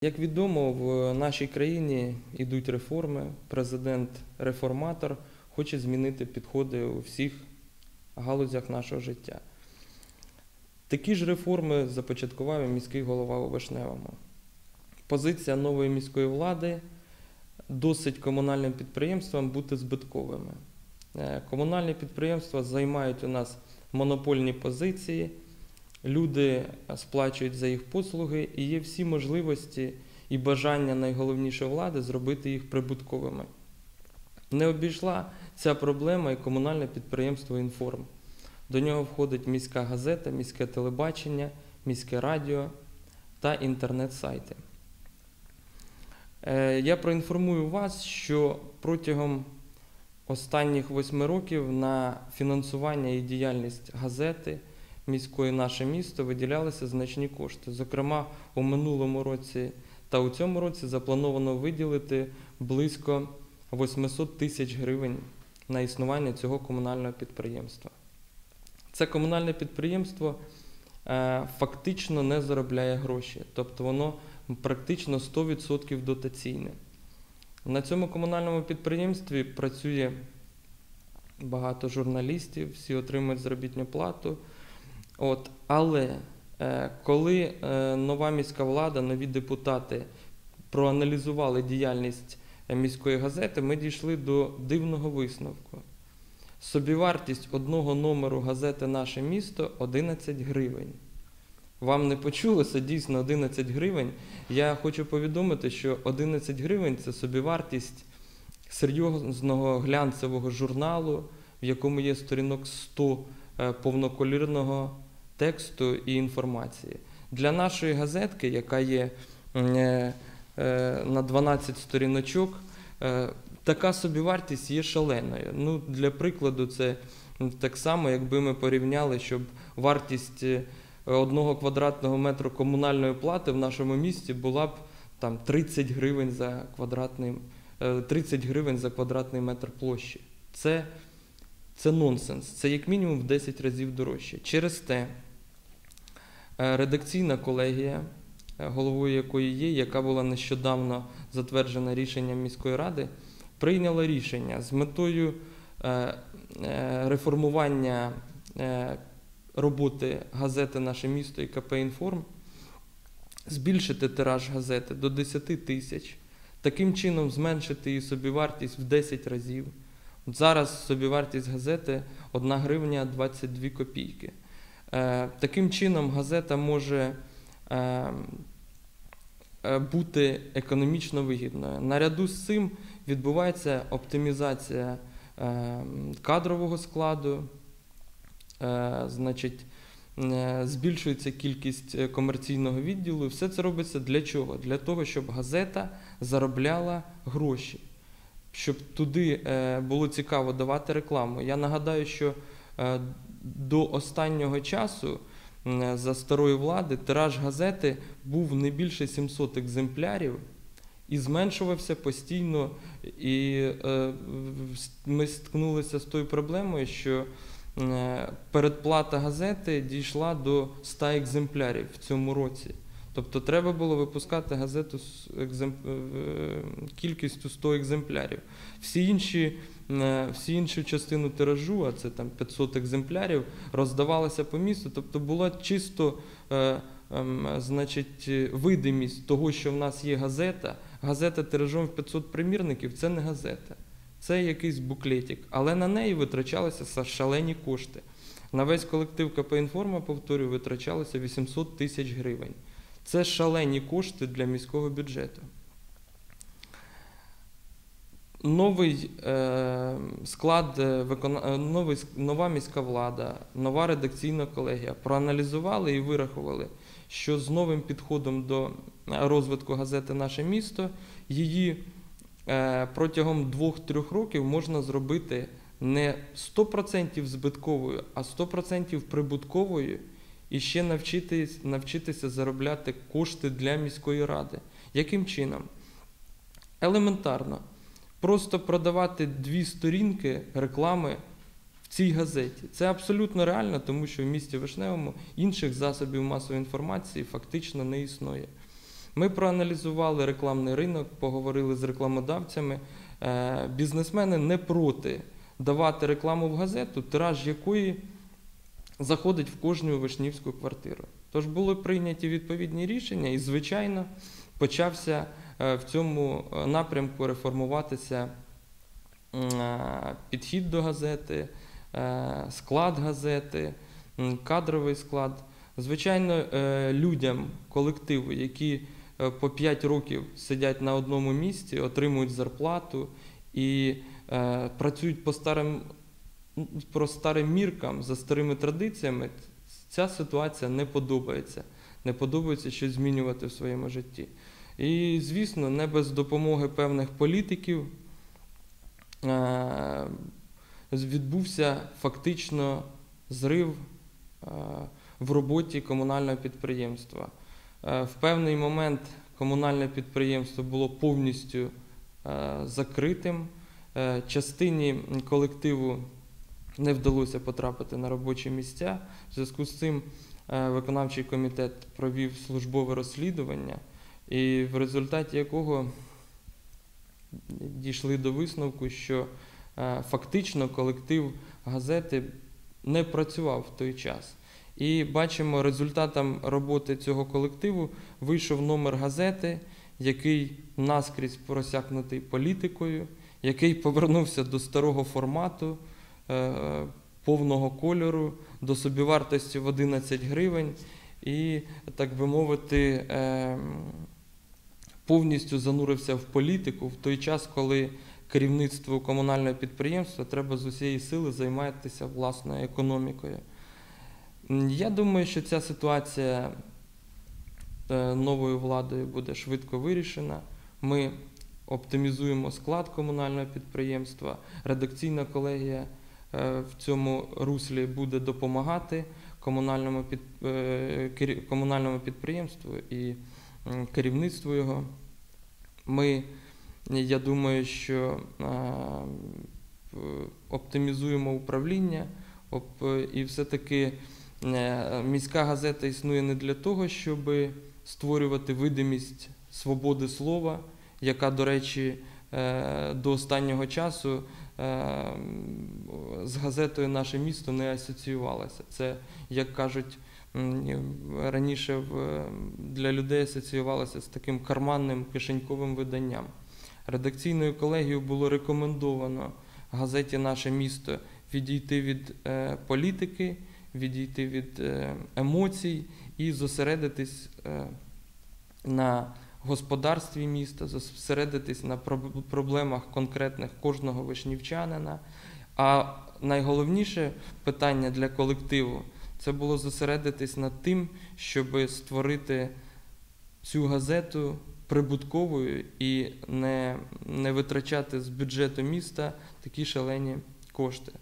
Як відомо, в нашій країні йдуть реформи. Президент реформатор хоче змінити підходи у всіх галузях нашого життя. Такі ж реформи започаткував і міський голова у Вишневому. Позиція нової міської влади досить комунальним підприємствам бути збитковими. Е, Комунальні підприємства займають у нас монопольні позиції, люди сплачують за їх послуги і є всі можливості і бажання найголовнішої влади зробити їх прибутковими. Не обійшла ця проблема і комунальне підприємство Інформ. До нього входить міська газета, міське телебачення, міське радіо та інтернет-сайти. Е, Я проінформую вас, що протягом останніх восьми років на фінансування і діяльність газети міської наше місто виділялися значні кошти. Зокрема, у минулому році та у цьому році заплановано виділити близько 800 тисяч гривень на існування цього комунального підприємства. Це комунальне підприємство е, фактично не заробляє гроші, тобто воно практично 100% дотаційне. На цьому комунальному підприємстві працює багато журналістів, всі отримують заробітну плату. От, але е, коли е, нова міська влада, нові депутати проаналізували діяльність е, міської газети, ми дійшли до дивного висновку. Собівартість одного номеру газети Наше місто 11 гривень. Вам не почулося дійсно 11 гривень. Я хочу повідомити, що 11 гривень це собівартість серйозного глянцевого журналу, в якому є сторінок 100 е, повноколірного тексту і інформації. Для нашої газетки, яка є е, е, на 12 сторіночок, е, така собівартість є шаленою. Ну, для прикладу, це так само, якби ми порівняли, щоб вартість одного квадратного метру комунальної плати в нашому місті була б там 30 гривень за квадратний, е, 30 гривень за квадратний метр площі. Це, це нонсенс. Це як мінімум в 10 разів дорожче. Через те редакційна колегія, е, головою якої є, яка була нещодавно затверджена рішенням міської ради, прийняла рішення з метою е, е, реформування е, роботи газети Наше місто і КП Інформ, збільшити тираж газети до 10 тисяч, таким чином зменшити її собівартість в 10 разів. Зараз собівартість газети 1 гривня 22 копійки. Е, Таким чином газета може е, е, бути економічно вигідною. Наряду з цим відбувається оптимізація кадрового складу, значить, збільшується кількість комерційного відділу. Все це робиться для чого? Для того, щоб газета заробляла гроші, щоб туди було цікаво давати рекламу. Я нагадаю, що до останнього часу за старої влади тираж газети був не більше 700 екземплярів і зменшувався постійно. І е, ми стикнулися з тою проблемою, що е, передплата газети дійшла до 100 екземплярів в цьому році. Тобто треба було випускати газету з екзем... е, кількістю 100 екземплярів. Всі інші, всі іншу частину тиражу, а це там 500 екземплярів, роздавалися по місту. Тобто була чисто е, ем, значить, е, видимість того, що в нас є газета. Газета тиражом в 500 примірників це не газета. Це якийсь буклетик, але на неї витрачалися шалені кошти. На весь колектив КП «Інформа», повторюю, витрачалося 800 тисяч гривень. Це шалені кошти для міського бюджету. Новий е, склад, е, е, новий, нова міська влада, нова редакційна колегія проаналізували і вирахували, що з новим підходом до розвитку газети Наше місто її протягом 2-3 років можна зробити не 100% збитковою, а 100% прибутковою і ще навчитись, навчитися заробляти кошти для міської ради. Яким чином? Елементарно. Просто продавати дві сторінки реклами в цій газеті. Це абсолютно реально, тому що в місті Вишневому інших засобів масової інформації фактично не існує. Ми проаналізували рекламний ринок, поговорили з рекламодавцями. Е, Бізнесмени не проти давати рекламу в газету, тираж якої заходить в кожну вишнівську квартиру. Тож були прийняті відповідні рішення, і, звичайно, почався е, в цьому е, напрямку реформуватися е, підхід до газети, склад газети, кадровий склад. Звичайно, людям, колективу, які по 5 років сидять на одному місці, отримують зарплату і працюють по старим, по старим міркам, за старими традиціями, ця ситуація не подобається. Не подобається щось змінювати в своєму житті. І, звісно, не без допомоги певних політиків е, відбувся фактично зрив е, в роботі комунального підприємства. Е, В певний момент комунальне підприємство було повністю закритим. Частині колективу не вдалося потрапити на робочі місця. В зв'язку з цим е, виконавчий комітет провів службове розслідування, і в результаті якого дійшли до висновку, що е, фактично колектив газети не працював в той час. І бачимо, результатом роботи цього колективу вийшов номер газети, який наскрізь просякнутий політикою, який повернувся до старого формату, повного кольору, до собівартості в 11 гривень і, так би мовити, е, повністю занурився в політику в той час, коли керівництву комунального підприємства треба з усієї сили займатися власною економікою. Я думаю, що ця ситуація е, новою владою буде швидко вирішена. Ми оптимізуємо склад комунального підприємства. Редакційна колегія е, в цьому руслі буде допомагати комунальному, під, е, комунальному підприємству і керівництву його. Ми, я думаю, що е, оптимізуємо управління, і все-таки е, міська газета існує не для того, щоб створювати видимість свободи слова, яка, до речі, е, до останнього часу е, з газетою наше місто не асоціювалося. Це, як кажуть, раніше для людей асоціювалося з таким карманним кишеньковим виданням. Редакційною колегією було рекомендовано газеті Наше місто відійти від е, політики, відійти від е, емоцій і зосередитись е, на господарстві міста, зосередитись на проблемах конкретних кожного вишнівчанина. А найголовніше питання для колективу це було зосередитись над тим, щоб створити цю газету прибутковою і не, не витрачати з бюджету міста такі шалені кошти.